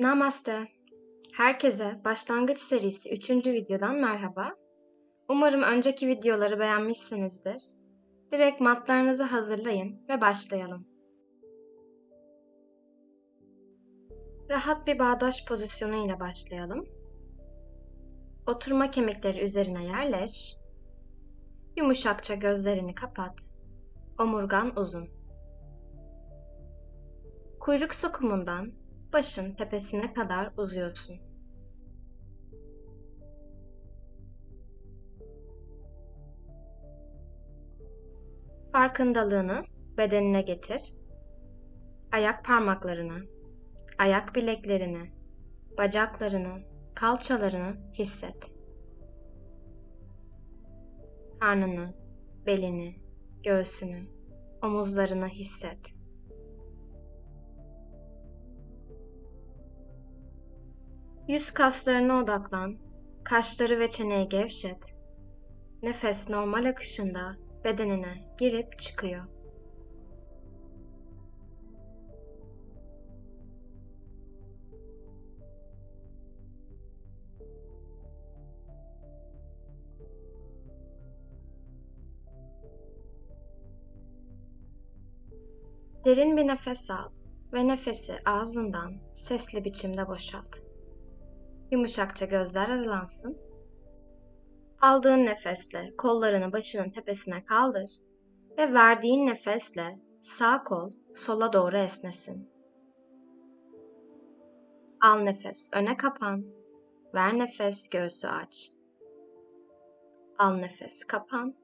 Namaste. Herkese başlangıç serisi 3. videodan merhaba. Umarım önceki videoları beğenmişsinizdir. Direkt matlarınızı hazırlayın ve başlayalım. Rahat bir bağdaş pozisyonu ile başlayalım. Oturma kemikleri üzerine yerleş. Yumuşakça gözlerini kapat. Omurgan uzun. Kuyruk sokumundan başın tepesine kadar uzuyorsun. Farkındalığını bedenine getir. Ayak parmaklarını, ayak bileklerini, bacaklarını, kalçalarını hisset. Karnını, belini, göğsünü, omuzlarını hisset. Yüz kaslarına odaklan. Kaşları ve çeneyi gevşet. Nefes normal akışında bedenine girip çıkıyor. Derin bir nefes al ve nefesi ağzından sesli biçimde boşalt. Yumuşakça gözler aralansın. Aldığın nefesle kollarını başının tepesine kaldır ve verdiğin nefesle sağ kol sola doğru esnesin. Al nefes öne kapan. Ver nefes göğsü aç. Al nefes kapan.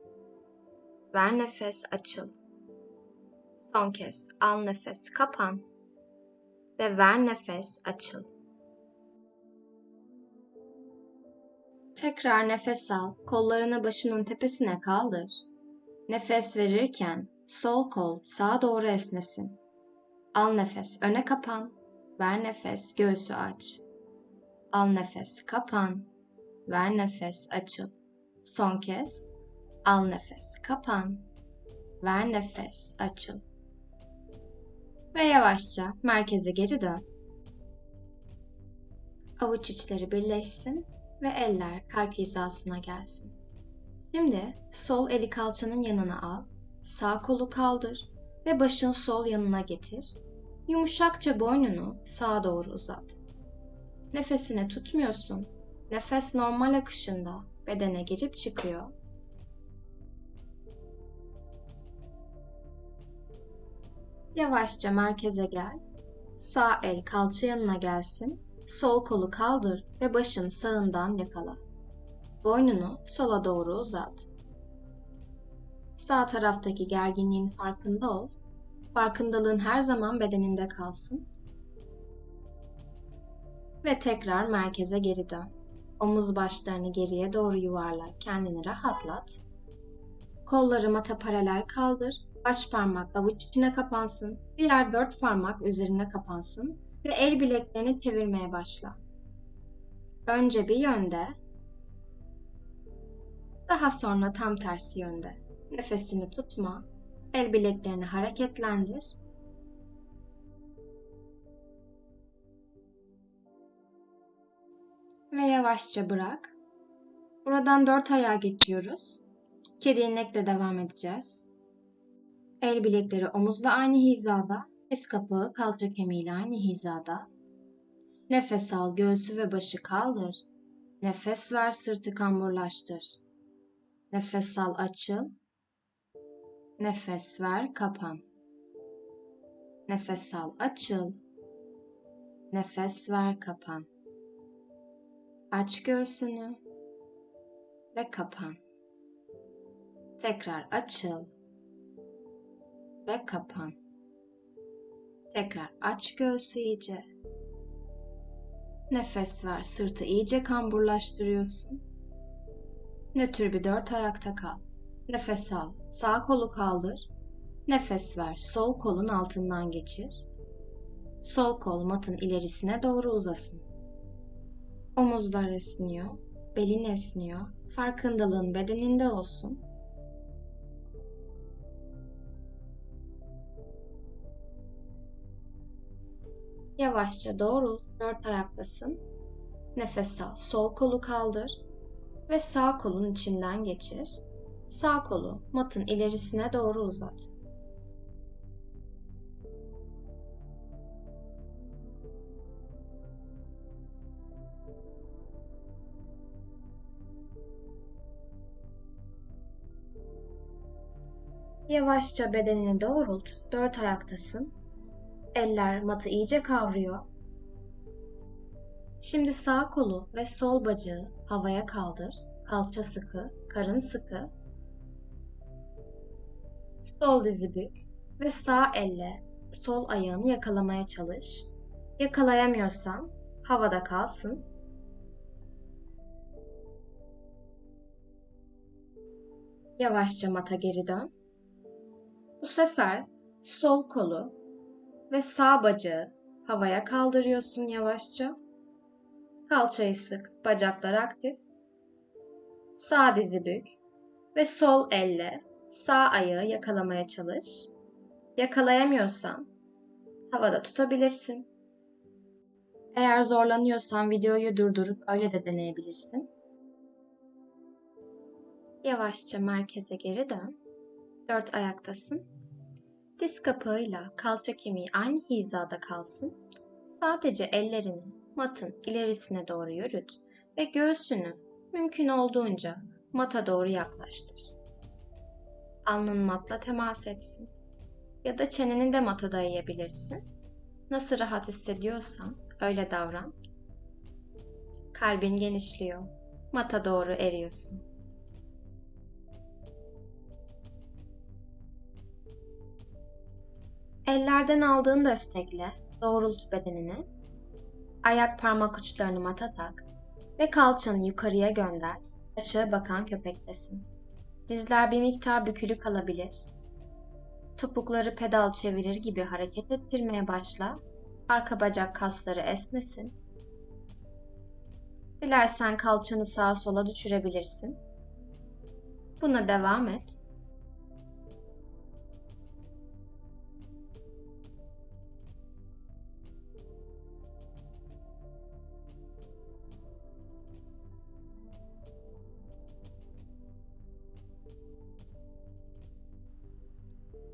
Ver nefes açıl. Son kez al nefes kapan ve ver nefes açıl. Tekrar nefes al, kollarını başının tepesine kaldır. Nefes verirken sol kol sağa doğru esnesin. Al nefes, öne kapan. Ver nefes, göğsü aç. Al nefes, kapan. Ver nefes, açıl. Son kez. Al nefes, kapan. Ver nefes, açıl. Ve yavaşça merkeze geri dön. Avuç içleri birleşsin ve eller kalp hizasına gelsin. Şimdi sol eli kalçanın yanına al, sağ kolu kaldır ve başın sol yanına getir. Yumuşakça boynunu sağa doğru uzat. Nefesini tutmuyorsun. Nefes normal akışında bedene girip çıkıyor. Yavaşça merkeze gel. Sağ el kalça yanına gelsin Sol kolu kaldır ve başın sağından yakala. Boynunu sola doğru uzat. Sağ taraftaki gerginliğin farkında ol. Farkındalığın her zaman bedeninde kalsın. Ve tekrar merkeze geri dön. Omuz başlarını geriye doğru yuvarla, kendini rahatlat. Kolları mata paralel kaldır. Baş parmak avuç içine kapansın. Diğer dört parmak üzerine kapansın ve el bileklerini çevirmeye başla. Önce bir yönde, daha sonra tam tersi yönde. Nefesini tutma, el bileklerini hareketlendir. Ve yavaşça bırak. Buradan dört ayağa geçiyoruz. Kedi inekle devam edeceğiz. El bilekleri omuzla aynı hizada Diz kapağı kalça kemiğiyle aynı hizada. Nefes al, göğsü ve başı kaldır. Nefes ver, sırtı kamburlaştır. Nefes al, açıl. Nefes ver, kapan. Nefes al, açıl. Nefes ver, kapan. Aç göğsünü ve kapan. Tekrar açıl ve kapan. Tekrar aç göğsü iyice. Nefes ver, sırtı iyice kamburlaştırıyorsun. Nötr bir dört ayakta kal. Nefes al, sağ kolu kaldır. Nefes ver, sol kolun altından geçir. Sol kol matın ilerisine doğru uzasın. Omuzlar esniyor, belin esniyor. Farkındalığın bedeninde olsun. Yavaşça doğrul, dört ayaktasın. Nefes al, sol kolu kaldır ve sağ kolun içinden geçir. Sağ kolu matın ilerisine doğru uzat. Yavaşça bedenini doğrult. Dört ayaktasın. Eller matı iyice kavruyor. Şimdi sağ kolu ve sol bacağı havaya kaldır. Kalça sıkı, karın sıkı. Sol dizi bük ve sağ elle sol ayağını yakalamaya çalış. Yakalayamıyorsan havada kalsın. Yavaşça mata geri dön. Bu sefer sol kolu ve sağ bacağı havaya kaldırıyorsun yavaşça. Kalçayı sık, bacaklar aktif. Sağ dizi bük ve sol elle sağ ayağı yakalamaya çalış. Yakalayamıyorsan havada tutabilirsin. Eğer zorlanıyorsan videoyu durdurup öyle de deneyebilirsin. Yavaşça merkeze geri dön. Dört ayaktasın. Diz kapağıyla kalça kemiği aynı hizada kalsın. Sadece ellerini matın ilerisine doğru yürüt ve göğsünü mümkün olduğunca mata doğru yaklaştır. Alnın matla temas etsin. Ya da çeneni de mata dayayabilirsin. Nasıl rahat hissediyorsan öyle davran. Kalbin genişliyor. Mata doğru eriyorsun. Ellerden aldığın destekle doğrult bedenini. Ayak parmak uçlarını mata tak ve kalçanı yukarıya gönder. Aşağı bakan köpektesin. Dizler bir miktar bükülü kalabilir. Topukları pedal çevirir gibi hareket ettirmeye başla. Arka bacak kasları esnesin. Dilersen kalçanı sağa sola düşürebilirsin. Buna devam et.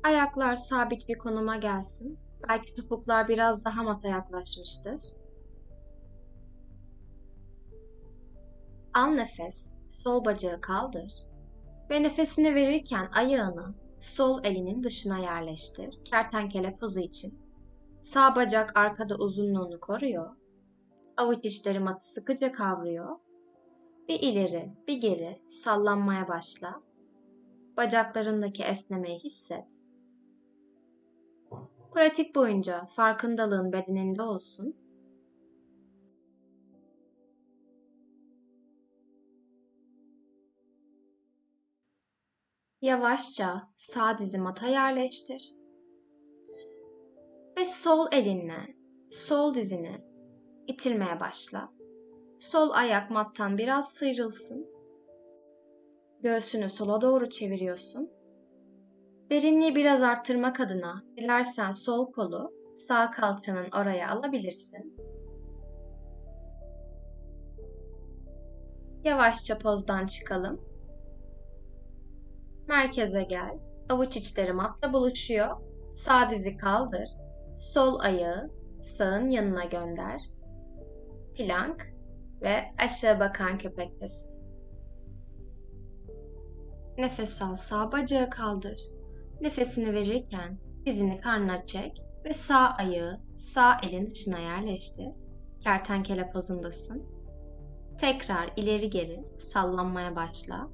Ayaklar sabit bir konuma gelsin. Belki topuklar biraz daha mata yaklaşmıştır. Al nefes, sol bacağı kaldır ve nefesini verirken ayağını sol elinin dışına yerleştir. Kertenkele pozu için. Sağ bacak arkada uzunluğunu koruyor. Avuç içleri matı sıkıca kavruyor. Bir ileri, bir geri sallanmaya başla. Bacaklarındaki esnemeyi hisset. Pratik boyunca farkındalığın bedeninde olsun. Yavaşça sağ dizi mata yerleştir. Ve sol elinle sol dizini itilmeye başla. Sol ayak mattan biraz sıyrılsın. Göğsünü sola doğru çeviriyorsun Derinliği biraz arttırmak adına dilersen sol kolu sağ kalçanın oraya alabilirsin. Yavaşça pozdan çıkalım. Merkeze gel. Avuç içleri matla buluşuyor. Sağ dizi kaldır. Sol ayağı sağın yanına gönder. Plank ve aşağı bakan köpektesin. Nefes al, sağ bacağı kaldır. Nefesini verirken dizini karnına çek ve sağ ayağı sağ elin dışına yerleştir. Kertenkele pozundasın. Tekrar ileri geri sallanmaya başla.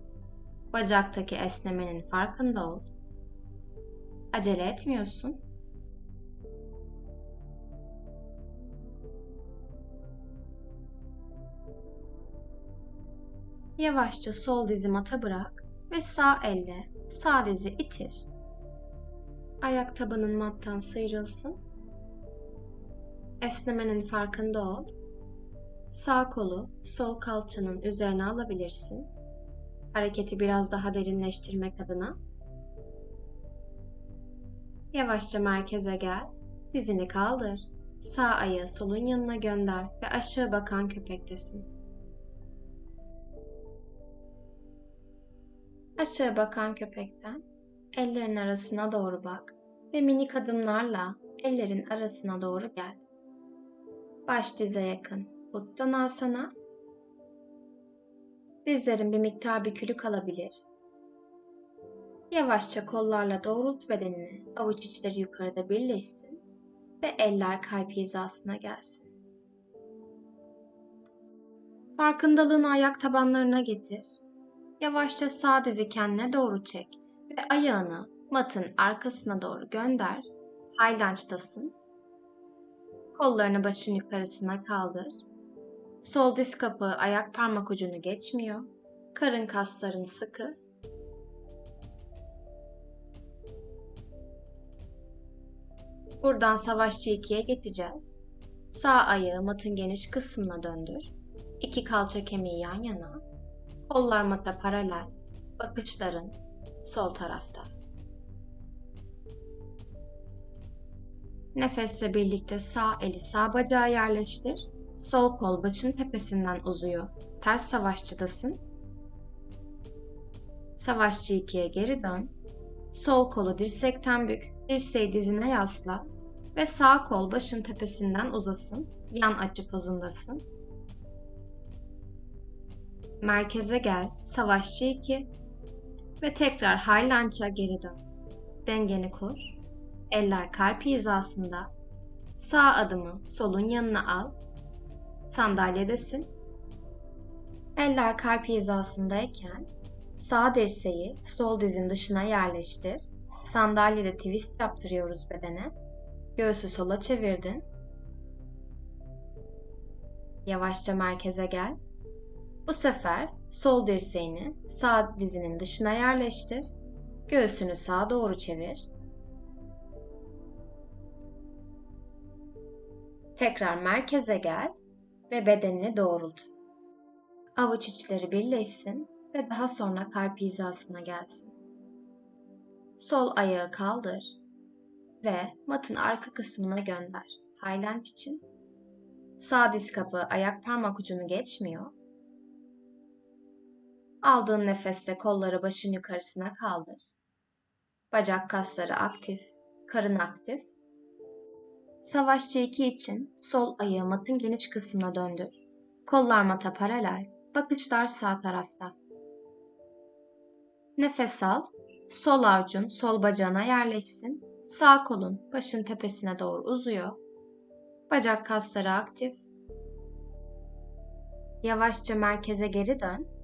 Bacaktaki esnemenin farkında ol. Acele etmiyorsun. Yavaşça sol dizi mata bırak ve sağ elle sağ dizi itir. Ayak tabanın mattan sıyrılsın. Esnemenin farkında ol. Sağ kolu sol kalçanın üzerine alabilirsin. Hareketi biraz daha derinleştirmek adına. Yavaşça merkeze gel. Dizini kaldır. Sağ ayağı solun yanına gönder ve aşağı bakan köpektesin. Aşağı bakan köpekten ellerin arasına doğru bak ve minik adımlarla ellerin arasına doğru gel. Baş dize yakın. Uttanasana. Dizlerin bir miktar bükülü kalabilir. Yavaşça kollarla doğrult bedenini. Avuç içleri yukarıda birleşsin ve eller kalp hizasına gelsin. Farkındalığını ayak tabanlarına getir. Yavaşça sağ dizi kendine doğru çek ve ayağını matın arkasına doğru gönder. Lunge'dasın. Kollarını başın yukarısına kaldır. Sol diz kapağı ayak parmak ucunu geçmiyor. Karın kasların sıkı. Buradan savaşçı ikiye geçeceğiz. Sağ ayağı matın geniş kısmına döndür. İki kalça kemiği yan yana. Kollar mata paralel. Bakışların sol tarafta. Nefesle birlikte sağ eli sağ bacağa yerleştir. Sol kol başın tepesinden uzuyor. Ters savaşçıdasın. Savaşçı ikiye geri dön. Sol kolu dirsekten bük, dirseği dizine yasla ve sağ kol başın tepesinden uzasın. Yan açı pozundasın. Merkeze gel, savaşçı 2 ve tekrar lunge'a geri dön. Dengeni kur. Eller kalp hizasında. Sağ adımı solun yanına al. Sandalyedesin. Eller kalp hizasındayken sağ dirseği sol dizin dışına yerleştir. Sandalyede twist yaptırıyoruz bedene. Göğsü sola çevirdin. Yavaşça merkeze gel. Bu sefer sol dirseğini sağ dizinin dışına yerleştir. Göğsünü sağa doğru çevir. Tekrar merkeze gel ve bedenini doğrult. Avuç içleri birleşsin ve daha sonra kalp hizasına gelsin. Sol ayağı kaldır ve matın arka kısmına gönder. Highland için. Sağ diz kapağı ayak parmak ucunu geçmiyor. Aldığın nefeste kolları başın yukarısına kaldır. Bacak kasları aktif, karın aktif. Savaşçı 2 için sol ayağı matın geniş kısmına döndür. Kollar mata paralel, bakışlar sağ tarafta. Nefes al, sol avucun sol bacağına yerleşsin. Sağ kolun başın tepesine doğru uzuyor. Bacak kasları aktif. Yavaşça merkeze geri dön.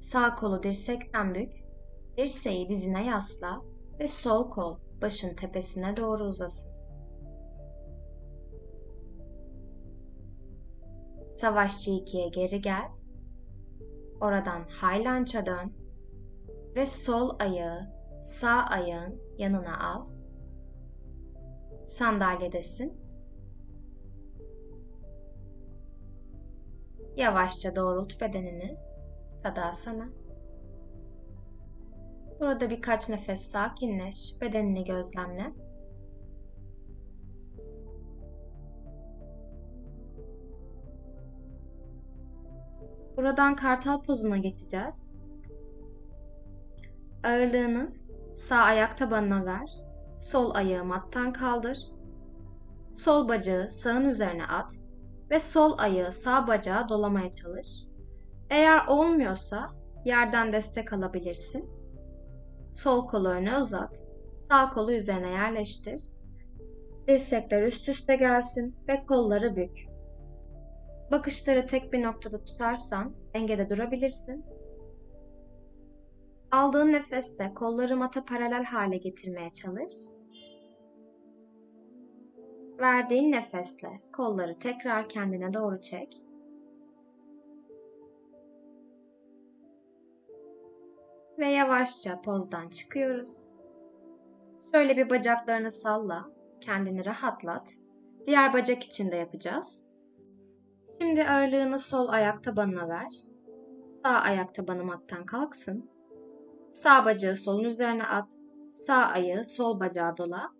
Sağ kolu dirsekten bük. Dirseği dizine yasla ve sol kol başın tepesine doğru uzasın. Savaşçı ikiye geri gel. Oradan lunge'a dön ve sol ayağı sağ ayağın yanına al. Sandalyedesin. Yavaşça doğrult bedenini. Tadasana. Burada birkaç nefes sakinleş, bedenini gözlemle. Buradan kartal pozuna geçeceğiz. Ağırlığını sağ ayak tabanına ver. Sol ayağı mattan kaldır. Sol bacağı sağın üzerine at ve sol ayağı sağ bacağa dolamaya çalış. Eğer olmuyorsa yerden destek alabilirsin. Sol kolu öne uzat. Sağ kolu üzerine yerleştir. Dirsekler üst üste gelsin ve kolları bük. Bakışları tek bir noktada tutarsan dengede durabilirsin. Aldığın nefeste kolları mata paralel hale getirmeye çalış. Verdiğin nefesle kolları tekrar kendine doğru çek. Ve yavaşça pozdan çıkıyoruz. Şöyle bir bacaklarını salla, kendini rahatlat. Diğer bacak için de yapacağız. Şimdi ağırlığını sol ayak tabanına ver. Sağ ayak tabanı mattan kalksın. Sağ bacağı solun üzerine at. Sağ ayağı sol bacağa dola.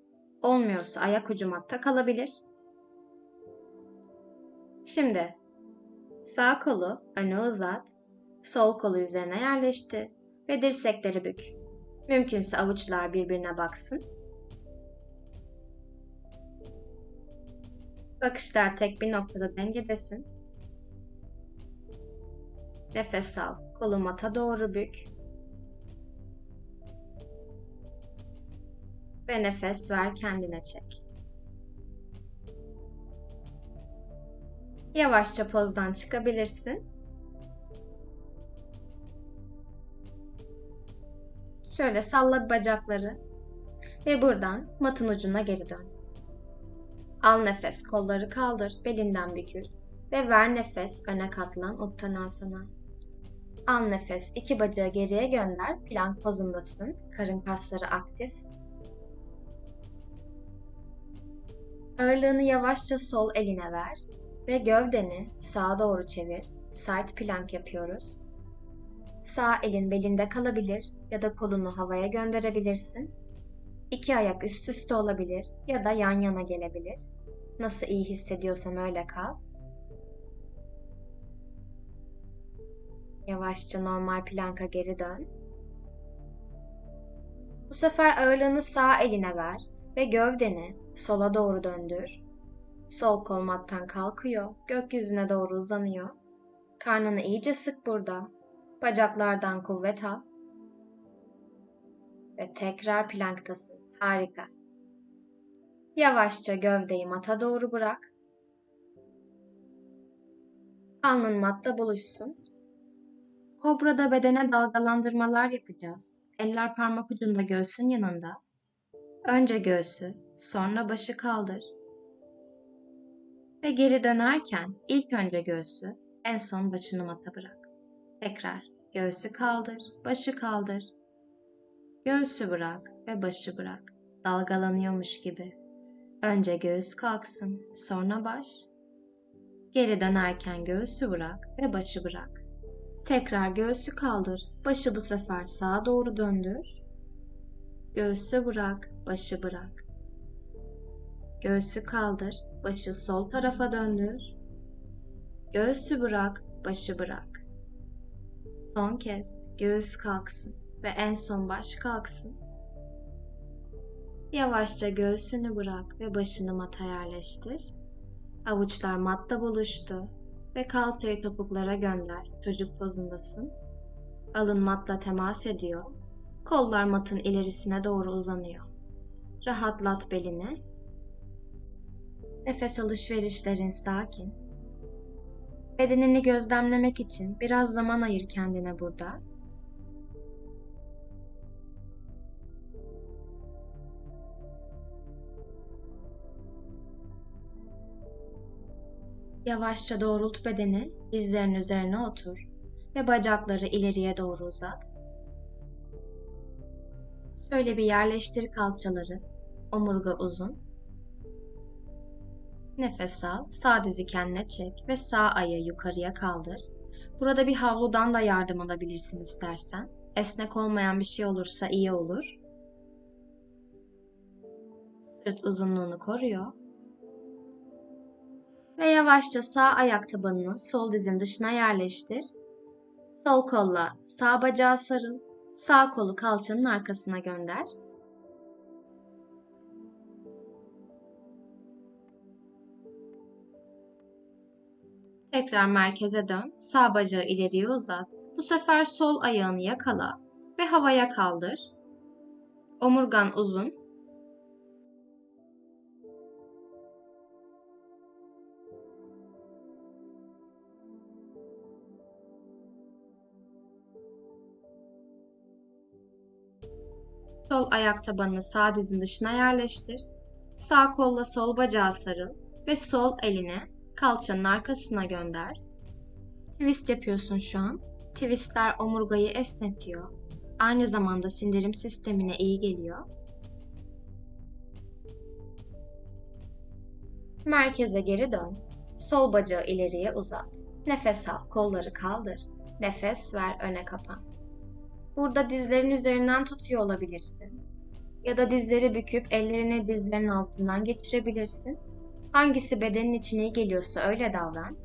Olmuyorsa ayak ucu matta kalabilir. Şimdi sağ kolu öne uzat, sol kolu üzerine yerleştir ve dirsekleri bük. Mümkünse avuçlar birbirine baksın. Bakışlar tek bir noktada dengedesin. Nefes al. Kolu mata doğru bük. Ve nefes ver kendine çek. Yavaşça pozdan çıkabilirsin. Şöyle salla bacakları ve buradan matın ucuna geri dön. Al nefes, kolları kaldır, belinden bükül ve ver nefes, öne katlan Uttanasana. Al nefes, iki bacağı geriye gönder, plank pozundasın, karın kasları aktif. Ağırlığını yavaşça sol eline ver ve gövdeni sağa doğru çevir. Side plank yapıyoruz. Sağ elin belinde kalabilir ya da kolunu havaya gönderebilirsin. İki ayak üst üste olabilir ya da yan yana gelebilir. Nasıl iyi hissediyorsan öyle kal. Yavaşça normal planka geri dön. Bu sefer ağırlığını sağ eline ver ve gövdeni sola doğru döndür. Sol kol mattan kalkıyor, gökyüzüne doğru uzanıyor. Karnını iyice sık burada. Bacaklardan kuvvet al. Ve tekrar planktasın. Harika. Yavaşça gövdeyi mata doğru bırak. Alnın matta buluşsun. Kobra'da bedene dalgalandırmalar yapacağız. Eller parmak ucunda göğsün yanında. Önce göğsü, sonra başı kaldır. Ve geri dönerken ilk önce göğsü, en son başını mata bırak. Tekrar göğsü kaldır, başı kaldır. Göğsü bırak ve başı bırak. Dalgalanıyormuş gibi. Önce göğüs kalksın, sonra baş. Geri dönerken göğsü bırak ve başı bırak. Tekrar göğsü kaldır, başı bu sefer sağa doğru döndür. Göğsü bırak, başı bırak. Göğsü kaldır, başı sol tarafa döndür. Göğsü bırak, başı bırak. Son kez göğüs kalksın ve en son baş kalksın. Yavaşça göğsünü bırak ve başını mata yerleştir. Avuçlar matta buluştu ve kalçayı topuklara gönder. Çocuk pozundasın. Alın matla temas ediyor. Kollar matın ilerisine doğru uzanıyor. Rahatlat belini. Nefes alışverişlerin sakin. Bedenini gözlemlemek için biraz zaman ayır kendine burada. Yavaşça doğrult bedeni, dizlerin üzerine otur ve bacakları ileriye doğru uzat. Şöyle bir yerleştir kalçaları, omurga uzun. Nefes al, sağ dizi kendine çek ve sağ ayağı yukarıya kaldır. Burada bir havludan da yardım alabilirsin istersen. Esnek olmayan bir şey olursa iyi olur. Sırt uzunluğunu koruyor ve yavaşça sağ ayak tabanını sol dizin dışına yerleştir. Sol kolla sağ bacağı sarıl, sağ kolu kalçanın arkasına gönder. Tekrar merkeze dön, sağ bacağı ileriye uzat. Bu sefer sol ayağını yakala ve havaya kaldır. Omurgan uzun, Sol ayak tabanını sağ dizin dışına yerleştir. Sağ kolla sol bacağı sarıl ve sol elini kalçanın arkasına gönder. Twist yapıyorsun şu an. Twistler omurgayı esnetiyor. Aynı zamanda sindirim sistemine iyi geliyor. Merkeze geri dön. Sol bacağı ileriye uzat. Nefes al, kolları kaldır. Nefes ver, öne kapan. Burada dizlerin üzerinden tutuyor olabilirsin. Ya da dizleri büküp ellerini dizlerin altından geçirebilirsin. Hangisi bedenin için iyi geliyorsa öyle davran.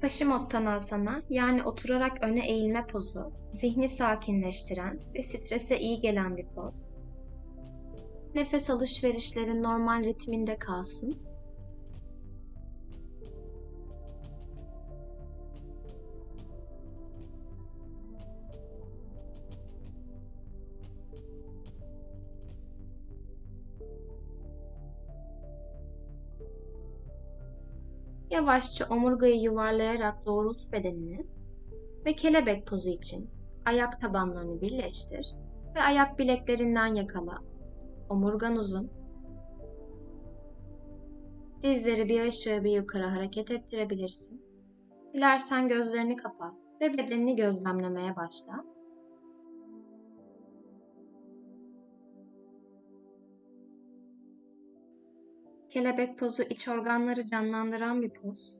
Paşimottanasana yani oturarak öne eğilme pozu, zihni sakinleştiren ve strese iyi gelen bir poz. Nefes alışverişlerin normal ritminde kalsın. Yavaşça omurgayı yuvarlayarak doğrult bedenini ve kelebek pozu için ayak tabanlarını birleştir ve ayak bileklerinden yakala. Omurgan uzun. Dizleri bir aşağı bir yukarı hareket ettirebilirsin. Dilersen gözlerini kapa ve bedenini gözlemlemeye başla. Kelebek pozu iç organları canlandıran bir poz.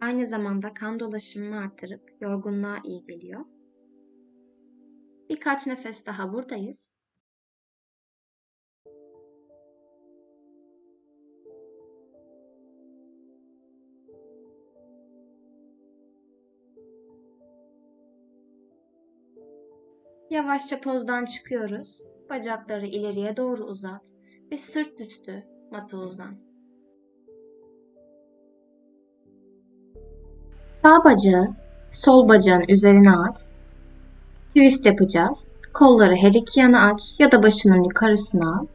Aynı zamanda kan dolaşımını artırıp yorgunluğa iyi geliyor. Birkaç nefes daha buradayız. Yavaşça pozdan çıkıyoruz. Bacakları ileriye doğru uzat ve sırt üstü mata uzan. Sağ bacağı sol bacağın üzerine at. Twist yapacağız. Kolları her iki yana aç ya da başının yukarısına al.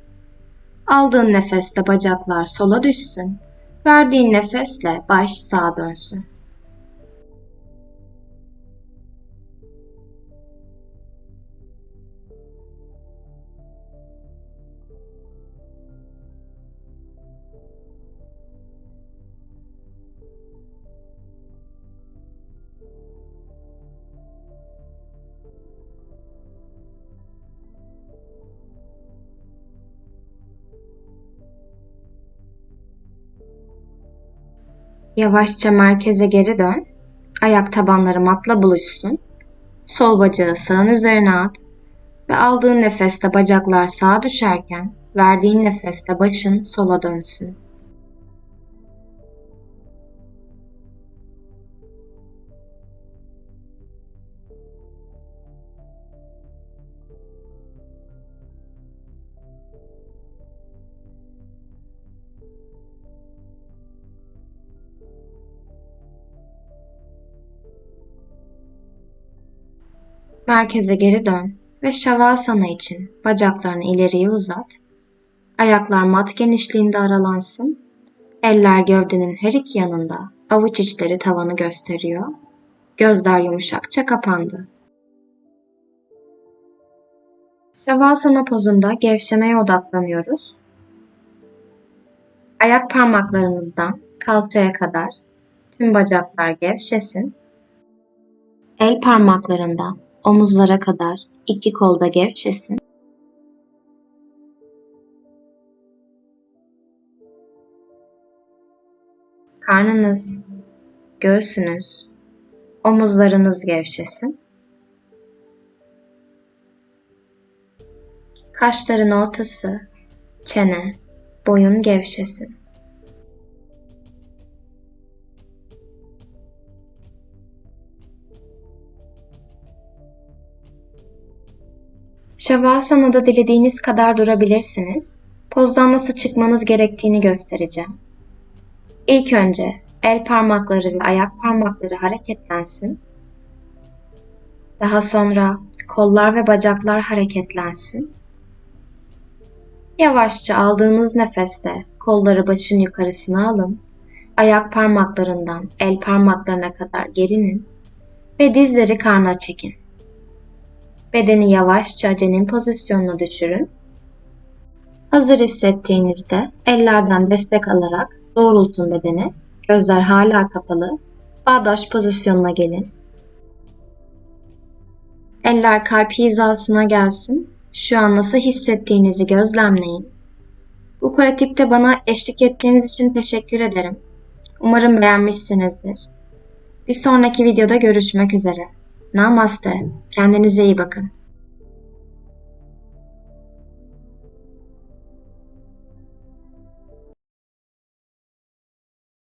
Aldığın nefesle bacaklar sola düşsün. Verdiğin nefesle baş sağa dönsün. Yavaşça merkeze geri dön. Ayak tabanları matla buluşsun. Sol bacağı sağın üzerine at ve aldığın nefeste bacaklar sağa düşerken verdiğin nefeste başın sola dönsün. Merkeze geri dön ve Shavasana için bacaklarını ileriye uzat. Ayaklar mat genişliğinde aralansın. Eller gövdenin her iki yanında, avuç içleri tavanı gösteriyor. Gözler yumuşakça kapandı. Shavasana pozunda gevşemeye odaklanıyoruz. Ayak parmaklarımızdan kalçaya kadar tüm bacaklar gevşesin. El parmaklarından omuzlara kadar iki kolda gevşesin. Karnınız, göğsünüz, omuzlarınız gevşesin. Kaşların ortası, çene, boyun gevşesin. Şavasana'da dilediğiniz kadar durabilirsiniz. Pozdan nasıl çıkmanız gerektiğini göstereceğim. İlk önce el parmakları ve ayak parmakları hareketlensin. Daha sonra kollar ve bacaklar hareketlensin. Yavaşça aldığınız nefeste kolları başın yukarısına alın. Ayak parmaklarından el parmaklarına kadar gerinin ve dizleri karna çekin. Bedeni yavaşça cenin pozisyonuna düşürün. Hazır hissettiğinizde ellerden destek alarak doğrultun bedeni. Gözler hala kapalı. Bağdaş pozisyonuna gelin. Eller kalp hizasına gelsin. Şu an nasıl hissettiğinizi gözlemleyin. Bu pratikte bana eşlik ettiğiniz için teşekkür ederim. Umarım beğenmişsinizdir. Bir sonraki videoda görüşmek üzere. Namaste. Kendinize iyi bakın.